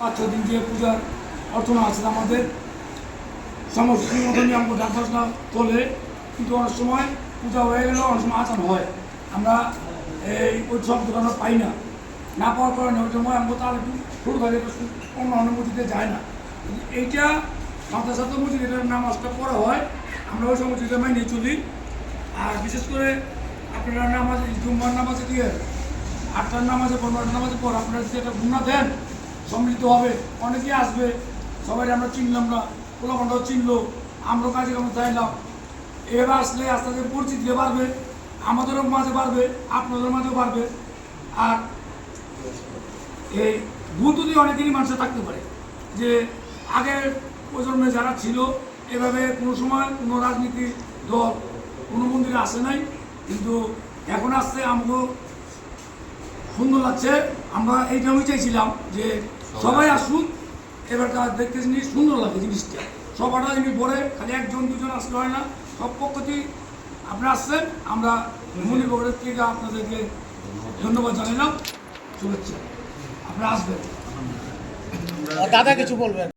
পাঁচ ছ দিন যে পূজার অর্চনা আছে আমাদের, সমস্ত মতনই আমরা ডাক্তারটা তোলে। কিন্তু অনেক সময় পূজা হয়ে গেলেও অনেক সময় আচার হয়। আমরা এই শব্দটা আমরা পাই না। না পাওয়ার কারণে ওই সময় আমরা তাহলে একটু শুরু থাকে অন্য মসজিদে যায় না। এইটা মাদ্রাসা তো মসজিদ এটার নামাজটা পড়া হয়, আমরা ওই সময় মসজিদে মাইনে চলি। আর বিশেষ করে আপনারা নামাজ, জুম্মার নামাজে দিয়ে আটটার নামাজে, পনেরোটার নামাজে পর আপনারা একটা গুণা দেন সম্মিলিত হবে। অনেকেই আসবে। সবাই আমরা চিনলাম না। পোলাপানটাও চিনলো। আমরা কাজে কামে চাইলাম। এবার আসলে আস্তে আস্তে পরিচিতি বাড়বে। আমাদেরও মাঝে বাড়বে, আপনাদের মাঝেও বাড়বে। আর এই ভূত দিয়ে অনেকেরই মানুষের থাকতে পারে। যে আগের প্রজন্মে যারা ছিল, এভাবে কোনো সময় কোনো রাজনীতি দল, কোনো মন্দিরে আসে নাই। কিন্তু এখন আসছে আমাকেও সুন্দর লাগছে। আমরা এইটা আমি চাইছিলাম যে সবাই আসুন এবার কাজ দেখতে জিনিস সুন্দর লাগে জিনিসটা। সব অর্ডার জিনিস পরে খালি একজন, দুজন আসলে হয় না। সব পক্ষতেই আপনারা আসছেন, আমরা মণিপুরের থেকে আপনাদেরকে ধন্যবাদ জানালাম শুভেচ্ছা। আপনারা আসবেন। দাদা কিছু বলবেন?